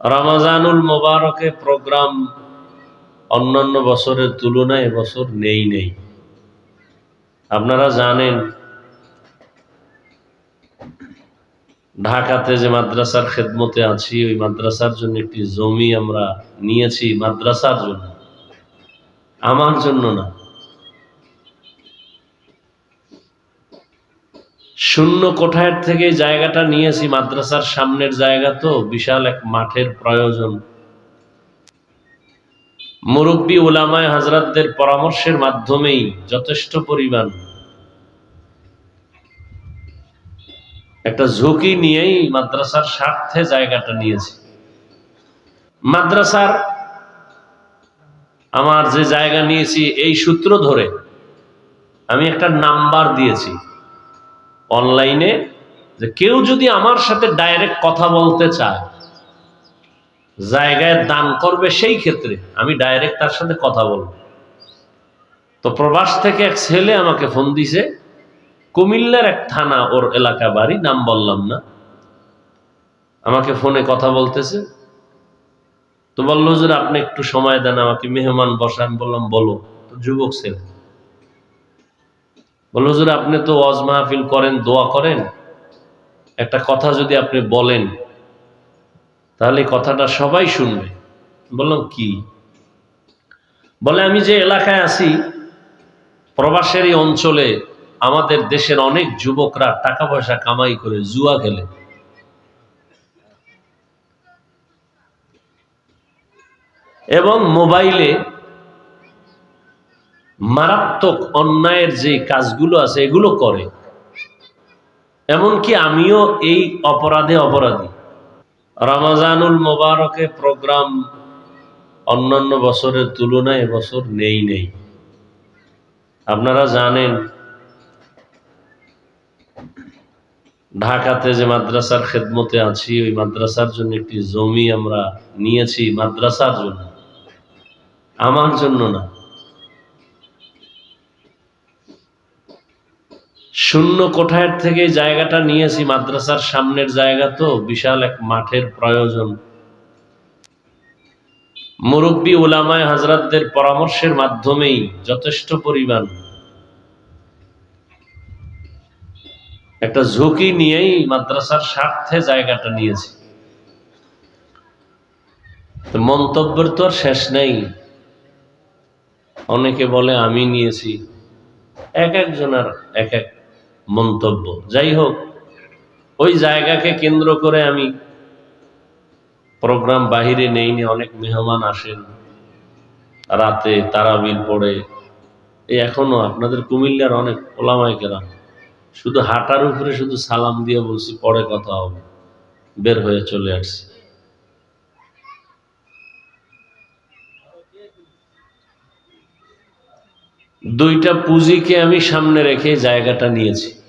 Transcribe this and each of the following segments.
রমাজানুল মোবারকে প্রোগ্রাম অন্যান্য বছরের তুলনায় এবছর নেই নেই। আপনারা জানেন, ঢাকাতে যে মাদ্রাসার খেদমতে আছি, ওই মাদ্রাসার জন্য একটি জমি আমরা নিয়েছি, মাদ্রাসার জন্য। আমার জন্য না। শূন্য কোঠায় থেকে জায়গাটা নিয়েছি, মাদ্রাসার সামনের জায়গা তো, বিশাল এক মাঠের প্রয়োজন। মুরব্বী ওলামায় হাজরাতদের পরামর্শের মাধ্যমেই যথেষ্ট পরিমাণ। একটা ঝুঁকি নিয়েই মাদ্রাসার স্বার্থে জায়গাটা নিয়েছি। মাদ্রাসার আমার যে জায়গা নিয়েছি, এই সূত্র ধরে আমি একটা নাম্বার দিয়েছি। অনলাইনে যে কেউ যদি আমার সাথে ডাইরেক্ট কথা বলতে চায়, জায়গায় দান করবে সেই ক্ষেত্রে আমি ডাইরেক্ট তার সাথে কথা বলব। তো প্রবাস থেকে এক ছেলে আমাকে ফোন দিছে, কুমিল্লার এক থানা ওর এলাকা বাড়ি, নাম বললাম না। আমাকে ফোনে কথা বলতেছে। তো বলল যে আপনি একটু সময় দেন, আমাকে মেহমান বসান। বললাম, বলো। তো যুবক ছেলে। বলল, হুজুর, আপনি তো ওয়াজ মাহফিল করেন, দোয়া করেন। একটা কথা যদি আপনি বলেন, তাহলে কথাটা সবাই শুনবে। বললাম কি? বলে, আমি যে এলাকায় আছি, প্রবাসের এই অঞ্চলে আমাদের দেশের অনেক যুবকরা টাকা পয়সা কামাই করে জুয়া খেলে। এবং মোবাইলে মারাত্মক অন্যায়ের যে কাজগুলো আছে, এগুলো করে। এমনকি আমিও এই অপরাধে অপরাধী। রমাজানুল মোবারকে প্রোগ্রাম অন্যান্য বছরের তুলনায় এবছর নেই নেই। আপনারা জানেন, ঢাকাতে যে মাদ্রাসার খেদমতে আছি, ওই মাদ্রাসার জন্য একটি জমি আমরা নিয়েছি, মাদ্রাসার জন্য। আমার জন্য না। শূন্য কোঠায় থেকে জায়গাটা নিয়েছি, মাদ্রাসার সামনের জায়গা তো, বিশাল এক মাঠের প্রয়োজন। মুরব্বী ওলামায় হাজরাতদের পরামর্শের মাধ্যমেই যথেষ্ট পরিমাণ। একটা ঝুঁকি নিয়েই মাদ্রাসার স্বার্থে জায়গাটা নিয়েছি। মন্তব্যের তো আর শেষ নেই। অনেকে বলে, আমি নিয়েছি। এক একজনের এক এক মন্তব্য। যাই হোক ওই জায়গাকে কেন্দ্র করে আমি প্রোগ্রাম বাহিরে নেইনি অনেক মেহমান আসেন। রাতে তারাবিল পড়ে। এই এখনও আপনাদের কুমিল্লার অনেক ওলামাই কেরাম। শুধু হাঁটার উপরে শুধু সালাম দিয়ে বলছি, পরে কথা হবে। বের হয়ে চলে আসছি। দুইটা পুঁজিকে আমি সামনে রেখে জায়গাটা নিয়েছি।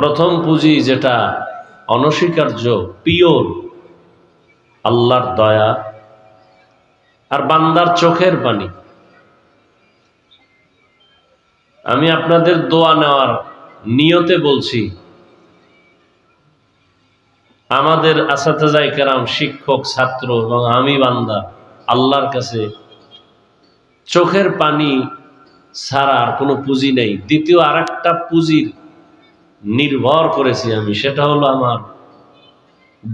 প্রথম পুঁজি যেটা অনস্বীকার্য, পিওর। আল্লাহর দয়া আর বান্দার চোখের পানি আমি আপনাদের দোয়া নেওয়ার নিয়তে বলছি, আমাদের আসাতেজাই কেরাম শিক্ষক, ছাত্র এবং আমি বান্দা আল্লাহর কাছে চোখের পানি ছাড়া আর কোনো পুঁজি নেই। দ্বিতীয় আর একটা পুঁজির নির্ভর করেছি আমি, সেটা হলো আমার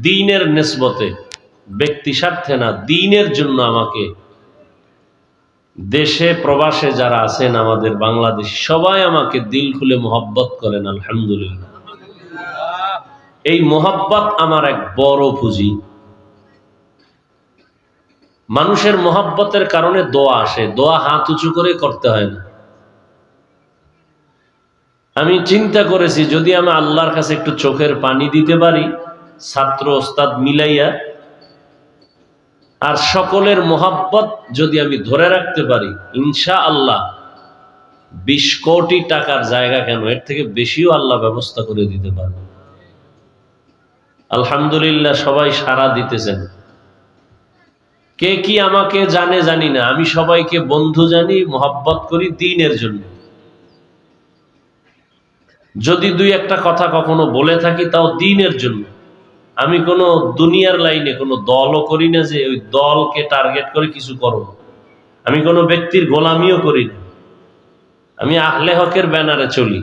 দিনের নেসবতে, ব্যক্তি স্বার্থে না, দিনের জন্য আমাকে দেশে, প্রবাসে যারা আছেন আমাদের বাংলাদেশ, সবাই আমাকে দিল খুলে মোহব্বত করেন, আলহামদুলিল্লাহ। এই মোহব্বত আমার এক বড় পুঁজি। মানুষের মোহাব্বতের কারণে দোয়া আসে, দোয়া হাত উঁচু করে করতে হয় না। আমি চিন্তা করেছি, যদি আমি আল্লাহর কাছে একটু চোখের পানি দিতে পারি, ছাত্র, ওস্তাদ মিলাইয়া, আর সকলের মোহাব্বত যদি আমি ধরে রাখতে পারি ইনশা আল্লাহ বিশ কোটি টাকার জায়গা কেন? এর থেকে বেশিও আল্লাহ ব্যবস্থা করে দিতে পারে আলহামদুলিল্লাহ সবাই সারা দিতেছেন। কে কি আমাকে জানে জানি না, আমি সবাইকে বন্ধু জানি, মোহাব্বত করি দিনের জন্য। যদি দুই একটা কথা কখনো বলে থাকি, তাও দিনের জন্য। আমি কোনো দুনিয়ার লাইনে কোনো দলও করি না যে ওই দলকে টার্গেট করে কিছু করো আমি কোনো ব্যক্তির গোলামিও করি না। আমি আহলে হকের ব্যানারে চলি।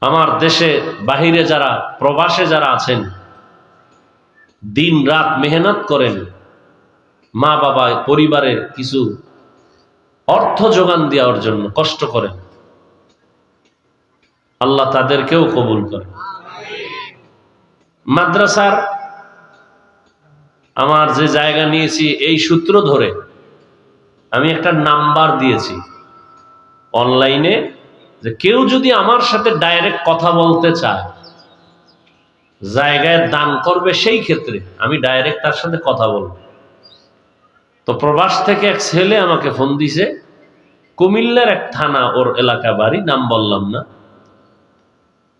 আমার দেশে বাহিরে যারা, প্রবাসে যারা আছেন দিন রাত মেহনত করেন মা বাবা পরিবারের কিছু অর্থ যোগান দেওয়ার জন্য কষ্ট করেন। আল্লাহ তাদেরকেও কবুল করে। মাদ্রাসার আমার যে জায়গা নিয়েছি, এই সূত্র ধরে আমি একটা নাম্বার দিয়েছি অনলাইনে যে কেউ যদি আমার সাথে ডাইরেক্ট কথা বলতে চায়, জায়গায় দান করবে সেই ক্ষেত্রে আমি ডাইরেক্ট তার সাথে কথা বলব। তো প্রবাস থেকে এক ছেলে আমাকে ফোন দিছে, কুমিল্লার এক থানা ওর এলাকা বাড়ি নাম বললাম না।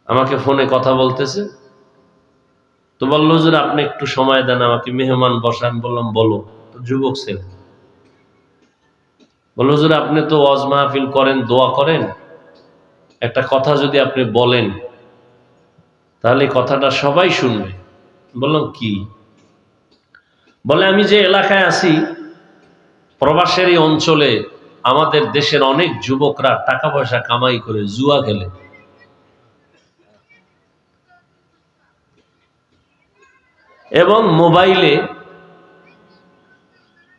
আমাকে ফোনে কথা বলতেছে। তো বলল যে আপনি একটু সময় দেন, আমাকে মেহমান বসান বললাম, বলো। তো যুবক ছেলে। বলল যে আপনি তো ওয়াজ মাহফিল করেন, দোয়া করেন। একটা কথা যদি আপনি বলেন, তাহলে কথাটা সবাই শুনবে। বললাম, কি? বলে, আমি যে এলাকায় আছি, প্রবাসের এই অঞ্চলে আমাদের দেশের অনেক যুবকরা টাকা পয়সা কামাই করে জুয়া খেলে। এবং মোবাইলে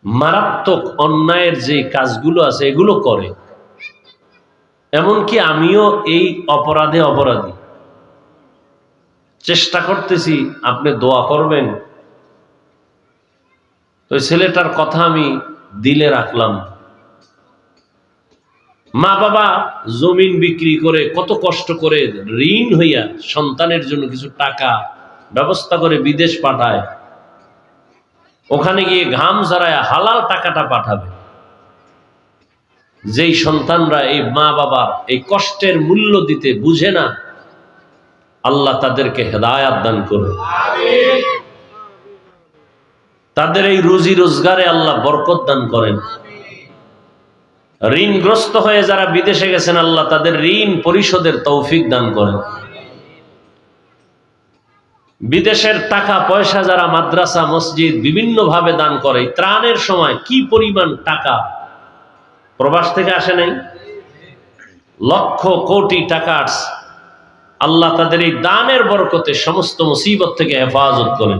মারাত্মক অন্যায়ের যে কাজগুলো আছে, এগুলো করে। এমনকি আমিও এই অপরাধে অপরাধী। চেষ্টা করতেছি, আপনি দোয়া করবেন। তো ছেলেটার কথা আমি দিলে রাখলাম। মা বাবা জমিন বিক্রি করে কত কষ্ট করে ঋণ হইয়া সন্তানের জন্য কিছু টাকা ব্যবস্থা করে বিদেশ পাঠায়। ওখানে গিয়ে ঘাম ঝরায় হালাল টাকাটা পাঠাবে। যেই সন্তানরা এই মা বাবার এই কষ্টের মূল্য দিতে বুঝে না, আল্লাহ তাদেরকে হেদায়াত দান করুন। তাদের এই রুজি রোজগারে আল্লাহ বরকত দান করেন। ঋণগ্রস্ত হয়ে যারা বিদেশে গেছেন, আল্লাহ তাদের ঋণ পরিশোধের তৌফিক দান করেন। বিদেশের টাকা পয়সা যারা মাদ্রাসা, মসজিদ বিভিন্ন ভাবে দান করে ত্রাণের সময় কি পরিমাণ টাকা? প্রবাস থেকে আসে নাই? লক্ষ কোটি টাকা আল্লাহ তাদের এই দানের বরকতে সমস্ত মুসিবত থেকে হেফাজত করেন।